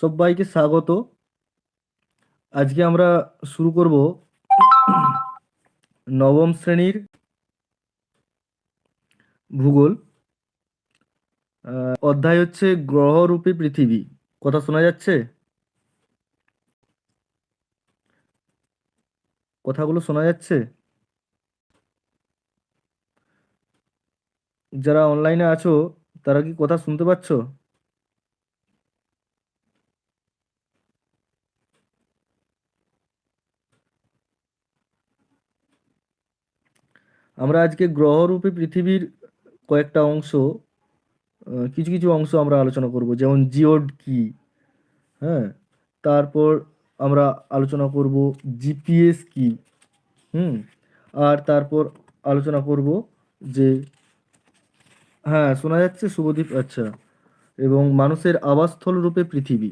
সবাইকে স্বাগত। আজকে আমরা শুরু করব নবম শ্রেণির ভূগোল। অধ্যায় হচ্ছে গ্রহরূপী পৃথিবী। কথা শোনা যাচ্ছে? কথাগুলো শোনা যাচ্ছে? যারা অনলাইনে আছো, তারা কি কথা শুনতে পাচ্ছ? আমরা আজকে গ্রহরূপী পৃথিবীর কয়েকটা অংশ কিছু কিছু অংশ আমরা আলোচনা করব, যেমন জিওড কি হ্যাঁ? তারপর আমরা আলোচনা করব জিপিএস কি, হুম? আর তারপর আলোচনা করব যে হ্যাঁ শোনা যাচ্ছে শুভদীপ আচ্ছা এবং মানুষের আবাসস্থল রূপে পৃথিবী।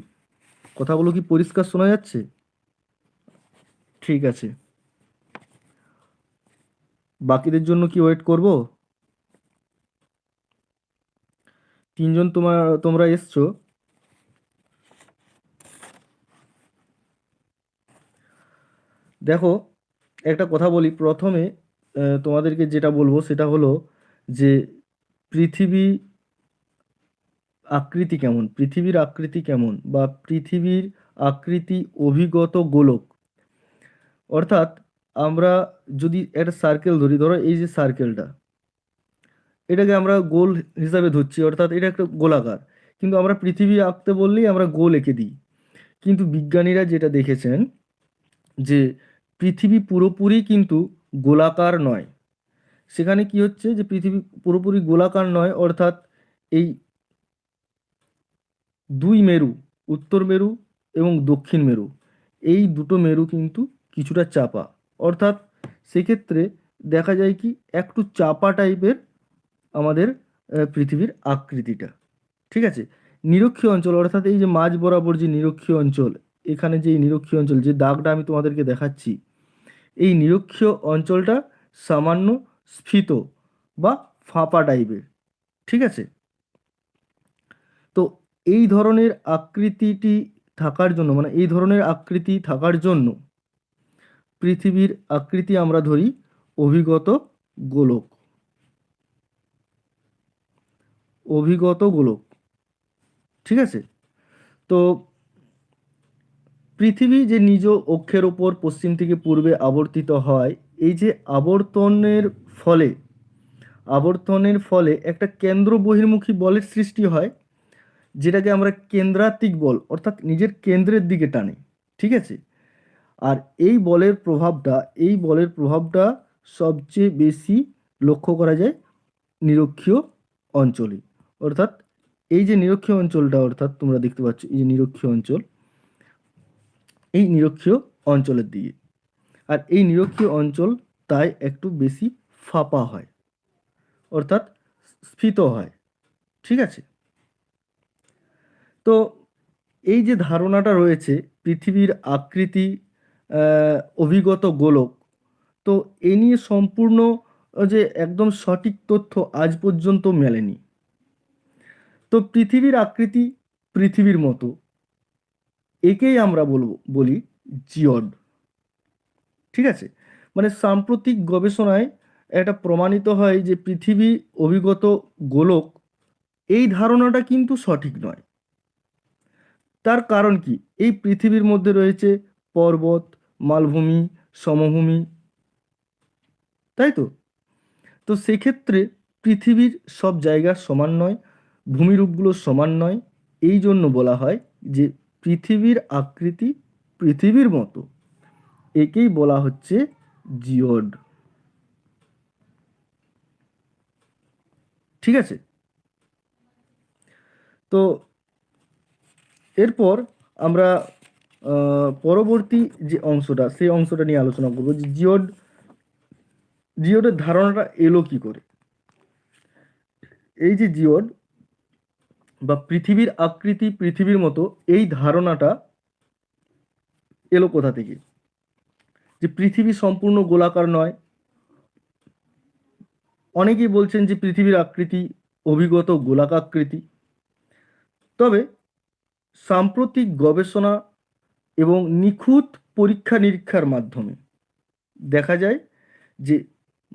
কথাগুলো কি পরিষ্কার শোনা যাচ্ছে? ঠিক আছে। বাকিদের জন্য কি ওয়েট করব? তিনজন তোমার, তোমরা এসছো। দেখো, একটা কথা বলি। প্রথমে তোমাদেরকে যেটা বলব সেটা হলো যে, পৃথিবী আকৃতি কেমন? পৃথিবীর আকৃতি কেমন? বা পৃথিবীর আকৃতি অভিগত গোলক? অর্থাৎ আমরা যদি একটা সার্কেল ধরি, ধরো এই যে সার্কেলটা এটাকে আমরা গোল হিসাবে ধরছি, অর্থাৎ এটা একটা গোলাকার। কিন্তু আমরা পৃথিবী আঁকতে বললেই আমরা গোল এঁকে দিই। কিন্তু বিজ্ঞানীরা যেটা দেখেছেন, যে পৃথিবী পুরোপুরি কিন্তু গোলাকার নয়। সেখানে কি হচ্ছে যে পৃথিবী পুরোপুরি গোলাকার নয়, অর্থাৎ এই দুই মেরু, উত্তর মেরু এবং দক্ষিণ মেরু, এই দুটো মেরু কিন্তু কিছুটা চাপা। অর্থাৎ সেক্ষেত্রে দেখা যায় কি, একটু চাপা টাইপের আমাদের পৃথিবীর আকৃতিটা। ঠিক আছে? নিরক্ষীয় অঞ্চল, অর্থাৎ এই যে মাঝ বরাবর যে নিরক্ষীয় অঞ্চল, এখানে যে নিরক্ষীয় অঞ্চল, যে দাগটা আমি তোমাদেরকে দেখাচ্ছি, এই নিরক্ষীয় অঞ্চলটা সামান্য স্ফীত বা ফাঁপা টাইপের। ঠিক আছে? তো এই ধরনের আকৃতিটি থাকার জন্য মানে এই ধরনের আকৃতি থাকার জন্য পৃথিবীর আকৃতি আমরা ধরি অভিগত গোলক। অভিগত গোলক। ঠিক আছে? তো পৃথিবী যে নিজ অক্ষের ওপর পশ্চিম থেকে পূর্বে আবর্তিত হয়, এই যে আবর্তনের ফলে আবর্তনের ফলে একটা কেন্দ্র বহির্মুখী বলের সৃষ্টি হয়, যেটাকে আমরা কেন্দ্রাত্মিক বল, অর্থাৎ নিজের কেন্দ্রের দিকে টানে। ঠিক আছে? আর এই বলের প্রভাবটা, এই বলের প্রভাবটা সবচেয়ে বেশি লক্ষ্য করা যায় নিরক্ষীয় অঞ্চলে। অর্থাৎ এই যে নিরক্ষীয় অঞ্চলটা, অর্থাৎ তোমরা দেখতে পাচ্ছ, এই যে নিরক্ষীয় অঞ্চল, এই নিরক্ষীয় অঞ্চলের দিকে। আর এই নিরক্ষীয় অঞ্চল তাই একটু বেশি ফাঁপা হয়, অর্থাৎ স্ফীত হয়, ঠিক আছে? তো এই যে ধারণাটা রয়েছে পৃথিবীর আকৃতি অভিগত গোলক। তো এ নিয়ে সম্পূর্ণ যে একদম সঠিক তথ্য আজ পর্যন্ত মেলেনি। তো পৃথিবীর আকৃতি পৃথিবীর মতো। একেই আমরা বলব, বলি জিওড। ঠিক আছে? মানে সাম্প্রতিক গবেষণায় এটা প্রমাণিত হয় যে পৃথিবী অভিগত গোলক এই ধারণাটা কিন্তু সঠিক নয়। তার কারণ কি? এই পৃথিবীর মধ্যে রয়েছে পর্বত, মালভূমি, সমভূমি। তাই তো? তো সেক্ষেত্রে পৃথিবীর সব জায়গা সমান নয়, ভূমিরূপগুলো সমান নয়। এই জন্য বলা হয় যে পৃথিবীর আকৃতি পৃথিবীর মতো। একেই বলা হচ্ছে জিওড। ঠিক আছে? তো এরপর আমরা পরবর্তী যে অংশটা, সেই অংশটা নিয়ে আলোচনা করব যে জিওড, জিওডের ধারণাটা এলো কি করে? এই যে জিওড বা পৃথিবীর আকৃতি, পৃথিবীর মতো, এই ধারণাটা এলো কোথা থেকে? যে পৃথিবী সম্পূর্ণ গোলাকার নয়। অনেকেই বলছেন যে পৃথিবীর আকৃতি অভিগত গোলাকাকৃতি। তবে সাম্প্রতিক গবেষণা এবং নিখুঁত পরীক্ষা নিরীক্ষার মাধ্যমে। দেখা যায় যে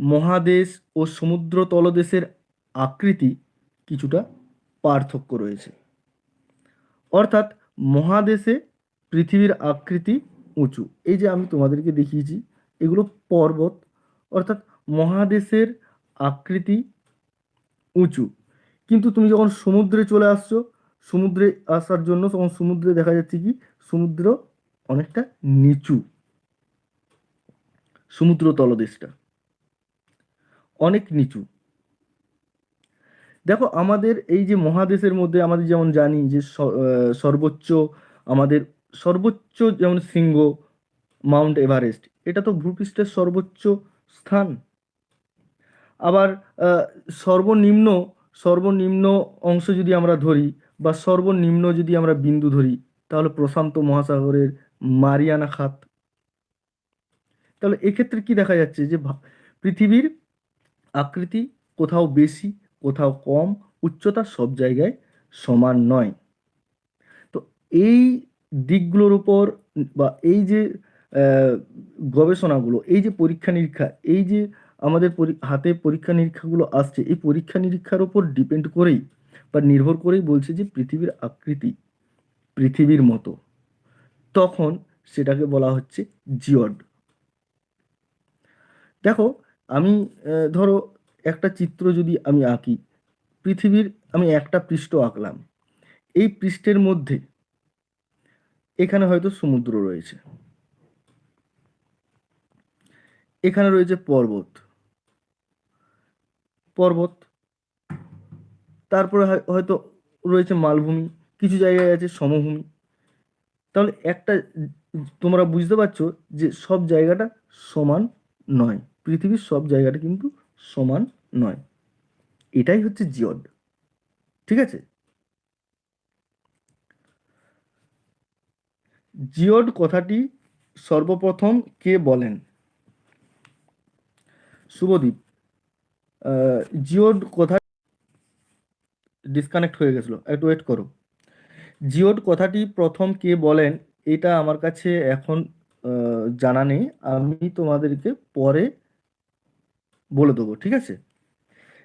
মহাদেশ ও সমুদ্র তলদেশের আকৃতি কিছুটা পার্থক্য রয়েছে। অর্থাৎ মহাদেশে পৃথিবীর আকৃতি উঁচু। এই যে আমি তোমাদেরকে দেখিয়েছি, এগুলো পর্বত। অর্থাৎ মহাদেশের আকৃতি উঁচু। কিন্তু তুমি যখন সমুদ্রে চলে আসছো, সমুদ্রে আসার জন্য তখন সমুদ্রে দেখা যাচ্ছে কি? সমুদ্র অনেকটা নিচু সমুদ্র তলদেশটা। অনেক নিচু। দেখো, আমাদের এই যে মহাদেশের মধ্যে আমাদের যেমন জানি যে সর্বোচ্চ আমাদের সর্বোচ্চ যেমন শৃঙ্গ, মাউন্ট এভারেস্ট, এটা তো ভূপৃষ্ঠের সর্বোচ্চ স্থান। আবার সর্বনিম্ন সর্বনিম্ন অংশ যদি আমরা ধরি বা সর্বনিম্ন যদি আমরা বিন্দু ধরি, তাহলে প্রশান্ত মহাসাগরের মারিয়ানা খাত। তাহলে এক্ষেত্রে কি দেখা যাচ্ছে যে পৃথিবীর আকৃতি কোথাও বেশি, কোথাও কম, উচ্চতা সব জায়গায় সমান নয়। তো এই দিকগুলোর উপর বা এই যে গবেষণাগুলো, এই যে পরীক্ষা নিরীক্ষা, এই যে আমাদের হাতে পরীক্ষা নিরীক্ষাগুলো আসছে, এই পরীক্ষা নিরীক্ষার উপর ডিপেন্ড করেই বা নির্ভর করেই বলছে যে পৃথিবীর আকৃতি, পৃথিবীর মতো। তখন সেটাকে বলা হচ্ছে জিওড। দেখো, আমি ধরো একটা চিত্র যদি আমি আঁকি, পৃথিবীর আমি একটা পৃষ্ঠ আঁকলাম, এই পৃষ্ঠের মধ্যে এখানে হয়তো সমুদ্র রয়েছে। এখানে রয়েছে পর্বত। পর্বত, তারপরে হয়- হয়তো রয়েছে মালভূমি, কিছু জায়গায় আছে সমভূমি। তাহলে একটা তোমরা বুঝতে পারছ যে সব জায়গাটা সমান নয়। পৃথিবীর সব জায়গাটা কিন্তু সমান নয়। এটাই হচ্ছে জিওড। ঠিক আছে? জিওড কথাটি সর্বপ্রথম কে বলেন? শুভদীপ। জিওড কথা ডিসকানেক্ট হয়ে গেছিল। একটু ওয়েট করো। জিওড কথাটি প্রথম কে বলেন, এটা আমার কাছে এখন জানা নেই। আমি তোমাদেরকে পরে বলে দেবো, ঠিক আছে?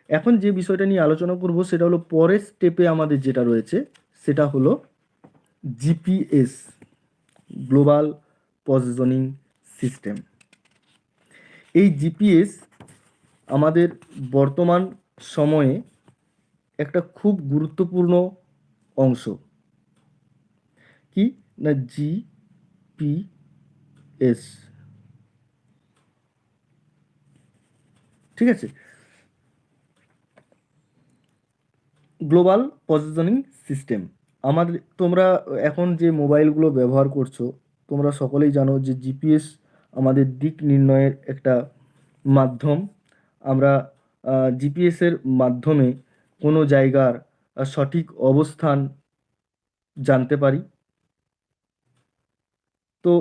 এখন যে বিষয়টা নিয়ে আলোচনা করব, সেটা হলো পরের স্টেপে আমাদের যেটা রয়েছে, সেটা হলো জিপিএস গ্লোবাল পজিশনিং সিস্টেম এই জিপিএস আমাদের বর্তমান সময়ে একটা খুব গুরুত্বপূর্ণ অংশ। কি না জি পি এস? ঠিক আছে। Global positioning system. আমাদের, তোমরা এখন যে মোবাইলগুলো ব্যবহার করছ, তোমরা সকলেই জানো যে জিপিএস আমাদের দিক নির্ণয়ের একটা মাধ্যম। আমরা জিপিএসের মাধ্যমে কোনো জায়গার সঠিক অবস্থান জানতে পারি। তো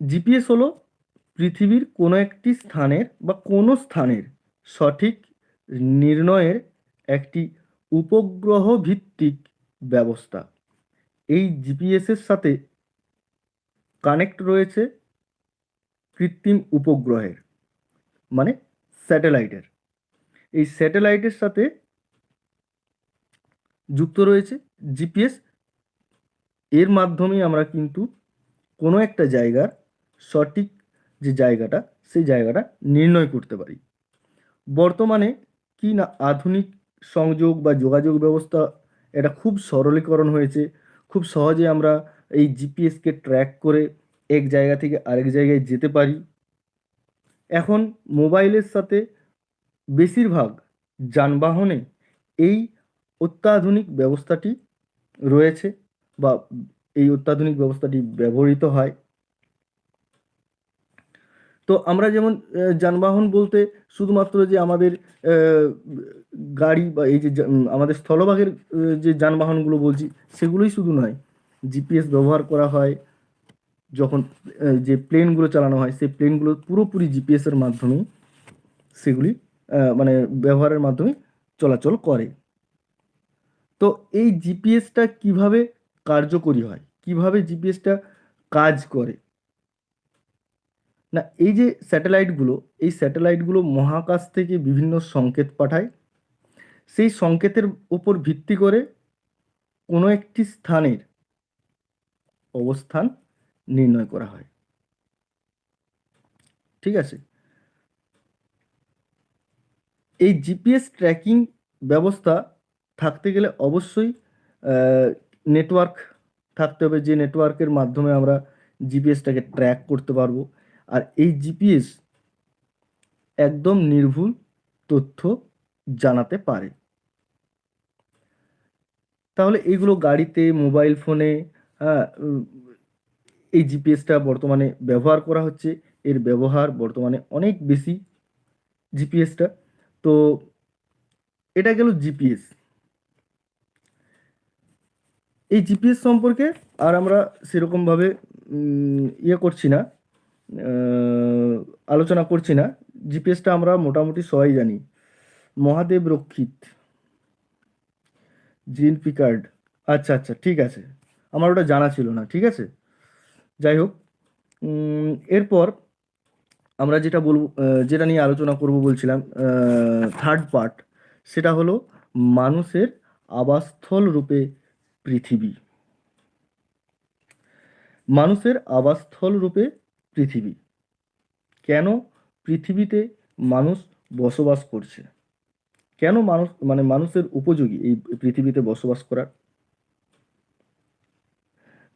জিপিএস হলো পৃথিবীর কোনো একটি স্থানের বা কোনো স্থানের সঠিক নির্ণয়ের একটি উপগ্রহ ভিত্তিক ব্যবস্থা। এই জিপিএসের সাথে কানেক্ট রয়েছে কৃত্রিম উপগ্রহের মানে স্যাটেলাইটের এই স্যাটেলাইটের সাথে যুক্ত রয়েছে জিপিএস এর মাধ্যমেই আমরা কিন্তু কোনো একটা জায়গার সঠিক যে জায়গাটা, সেই জায়গাটা নির্ণয় করতে পারি। বর্তমানে কি না আধুনিক সংযোগ বা যোগাযোগ ব্যবস্থা এটা খুব সরলীকরণ হয়েছে। খুব সহজে আমরা এই জিপিএসকে ট্র্যাক করে এক জায়গা থেকে আরেক জায়গায় যেতে পারি। এখন মোবাইলের সাথে বেশিরভাগ যানবাহনে এই অত্যাধুনিক ব্যবস্থাটি রয়েছে। বা এই অত্যাধুনিক ব্যবস্থাটি ব্যবহৃত হয়। তো আমরা যেমন যানবাহন বলতে শুধুমাত্র যে আমাদের গাড়ি বা এই যে আমাদের স্থলভাগের যে যানবাহনগুলো বলছি, সেগুলোই শুধু নয়। জিপিএস ব্যবহার করা হয়, যখন যে প্লেনগুলো চালানো হয়, সেই প্লেনগুলো পুরোপুরি জিপিএসের মাধ্যমে সেগুলি মানে ব্যবহারের মাধ্যমে চলাচল করে। তো এই জিপিএসটা কীভাবে কার্যকরী হয়। কীভাবে জিপিএসটা কাজ করে? না, এই যে স্যাটেলাইটগুলো এই স্যাটেলাইটগুলো মহাকাশ থেকে বিভিন্ন সংকেত পাঠায়। সেই সংকেতের উপর ভিত্তি করে কোনো একটি স্থানের অবস্থান নির্ণয় করা হয়। ঠিক আছে? এই জিপিএস ট্র্যাকিং ব্যবস্থা থাকতে গেলে অবশ্যই নেটওয়ার্ক থাকতে হবে, যে নেটওয়ার্কের মাধ্যমে আমরা জিপিএসটাকে ট্র্যাক করতে পারব। আর এই জিপিএস একদম নির্ভুল তথ্য জানাতে পারে। তাহলে এইগুলো গাড়িতে মোবাইল ফোনে হ্যাঁ এই জিপিএসটা বর্তমানে ব্যবহার করা হচ্ছে। এর ব্যবহার বর্তমানে অনেক বেশি জিপিএসটা তো, এটা গেল জিপিএস এই জিপিএস সম্পর্কে আর আমরা সেরকমভাবে ইয়ে করছি না আলোচনা করছি না। জিপিএসটা আমরা মোটামুটি সবাই জানি। মহাদেব রক্ষিত জিন পিকার্ড আচ্ছা আচ্ছা ঠিক আছে। আমার ওটা জানা ছিল না, ঠিক আছে? যাই হোক এরপর আমরা যেটা বলব যেটা নিয়ে আলোচনা করব বলছিলাম থার্ড পার্ট সেটা হলো মানুষের আবাসস্থল রূপে পৃথিবী। মানুষের আবাসস্থল রূপে পৃথিবী। কেন পৃথিবীতে মানুষ বসবাস করছে? কেন মানুষ মানে মানুষের উপযোগী এই পৃথিবীতে বসবাস করার?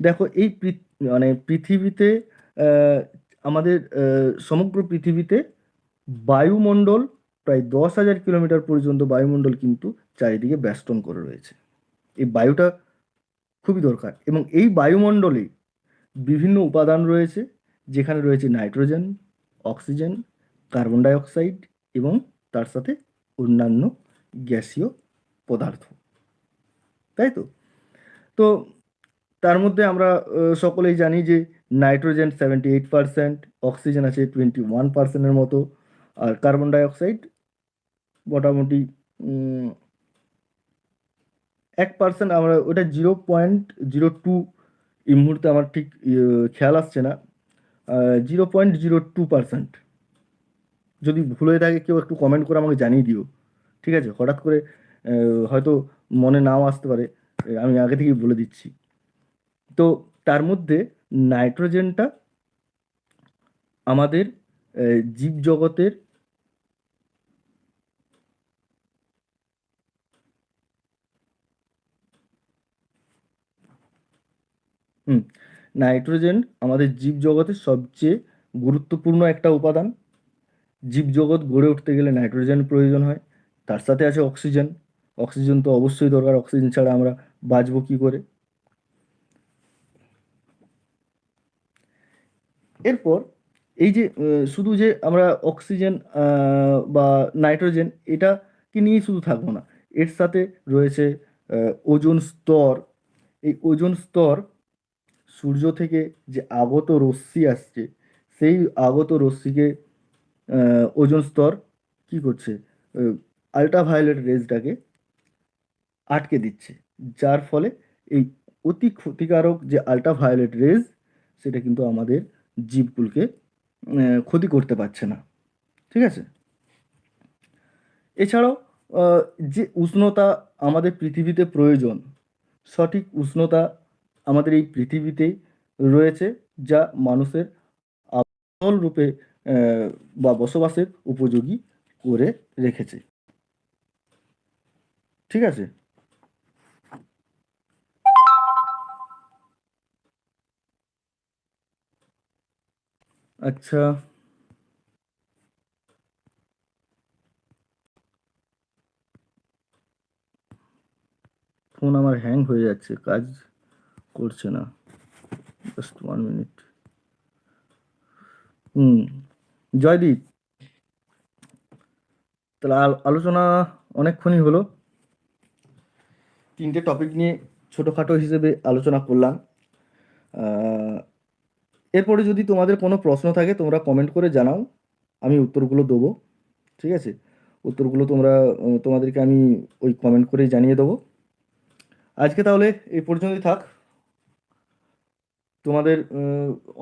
দেখো, এই মানে পৃথিবীতে আমাদের সমগ্র পৃথিবীতে বায়ুমণ্ডল প্রায় দশ হাজার কিলোমিটার পর্যন্ত বায়ুমণ্ডল কিন্তু চারিদিকে বেষ্টন করে রয়েছে। এই বায়ুটা খুবই দরকার। এবং এই বায়ুমণ্ডলে বিভিন্ন উপাদান রয়েছে, যেখানে রয়েছে nitrogen, oxygen, carbon dioxide এবং তার সাথে অন্যান্য গ্যাসীয় পদার্থ। তাই তো? তো তার মধ্যে আমরা সকলেই জানি যে nitrogen seventy eight percent, oxygen আছে টোয়েন্টি ওয়ান পার্সেন্টের মতো, আর কার্বন ডাইঅক্সাইড মোটামুটি এক পার্সেন্ট আমরা ওটা জিরো পয়েন্ট জিরো টু এই মুহূর্তে আমার ঠিক ইয়ে, খেয়াল আসছে না। Zero point zero two percent যদি ভুল হয়ে থাকে কেউ একটু কমেন্ট করে আমাকে জানিয়ে দিও। ঠিক আছে? হঠাৎ করে হয়তো মনে নাও আসতে পারে। আমি আগে থেকেই বলে দিচ্ছি। তো তার মধ্যে নাইট্রোজেনটা আমাদের জীবজগতের হুম, নাইট্রোজেন আমাদের জীবজগতের সবচেয়ে গুরুত্বপূর্ণ একটা উপাদান। জীবজগৎ গড়ে উঠতে গেলে নাইট্রোজেন প্রয়োজন হয়, তার সাথে আছে অক্সিজেন। অক্সিজেন তো অবশ্যই দরকার, অক্সিজেন ছাড়া আমরা বাঁচবো কী করে? এরপর এই যে শুধু যে আমরা অক্সিজেন বা নাইট্রোজেন এটাকে নিয়েই শুধু থাকব না, এর সাথে রয়েছে ওজন স্তর। এই ওজন স্তর সূর্য থেকে যে আগত রশ্মি আসছে, সেই আগত রশ্মিকে ওজোন স্তর কি করছে? আল্ট্রাভায়োলেট রেজটাকে আটকে দিচ্ছে। যার ফলে এই অতি ক্ষতিকারক যে আল্ট্রাভায়োলেট রেজ সেটা কিন্তু আমাদের জীবকুলকে ক্ষতি করতে পারছে না। ঠিক আছে? এছাড়াও যে উষ্ণতা আমাদের পৃথিবীতে প্রয়োজন, সঠিক উষ্ণতা আমাদের এই পৃথিবীতেই রয়েছে যা মানুষের আবাসস্থল রূপে বা বসবাসের উপযোগী করে রেখেছে। ঠিক আছে? আচ্ছা। ফোন আমার হ্যাং হয়ে যাচ্ছে, কাজ করছে না। Just one minute hmm, Joydeep. তাহলে আল- আলোচনা অনেকক্ষণই হলো। তিনটে টপিক নিয়ে ছোটোখাটো হিসেবে আলোচনা করলাম। এরপরে যদি তোমাদের কোনো প্রশ্ন থাকে, তোমরা কমেন্ট করে জানাও। আমি উত্তরগুলো দেবো। ঠিক আছে? উত্তরগুলো তোমরা, তোমাদেরকে আমি ওই কমেন্ট করেই জানিয়ে দেবো। আজকে তাহলে এই পর্যন্তই থাক। তোমাদের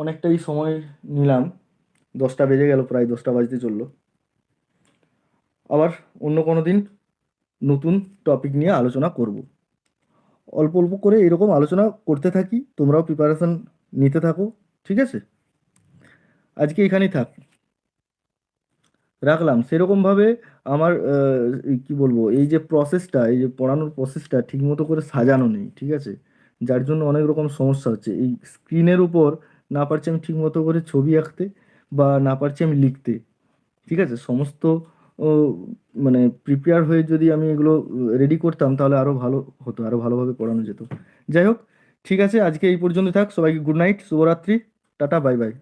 অনেকটাই সময় নিলাম। দশটা বেজে গেল, প্রায় দশটা বাজতে চলল। আবার অন্য কোনো দিন নতুন টপিক নিয়ে আলোচনা করব। অল্প অল্প করে এরকম আলোচনা করতে থাকি, তোমরাও প্রিপারেশন নিতে থাকো, ঠিক আছে? আজকে এখানেই থাক। রাখলাম। সেরকমভাবে আমার কি বলব, এই যে প্রসেসটা এই যে পড়ানোর প্রসেসটা ঠিকমতো করে সাজানো নেই, ঠিক আছে? যার জন্য অনেক রকম সমস্যা হচ্ছে। এই স্ক্রিনের উপর না পারছি আমি ঠিকমতো করে ছবি আঁকতে বা না পারছি আমি লিখতে। ঠিক আছে? সমস্ত মানে প্রিপেয়ার হয়ে যদি আমি এগুলো রেডি করতাম তাহলে আরও ভালো হতো আরও ভালোভাবে পড়ানো যেত। যাই হোক, ঠিক আছে? আজকে এই পর্যন্ত থাক। সবাইকে গুড নাইট শুভরাত্রি, টাটা বাই বাই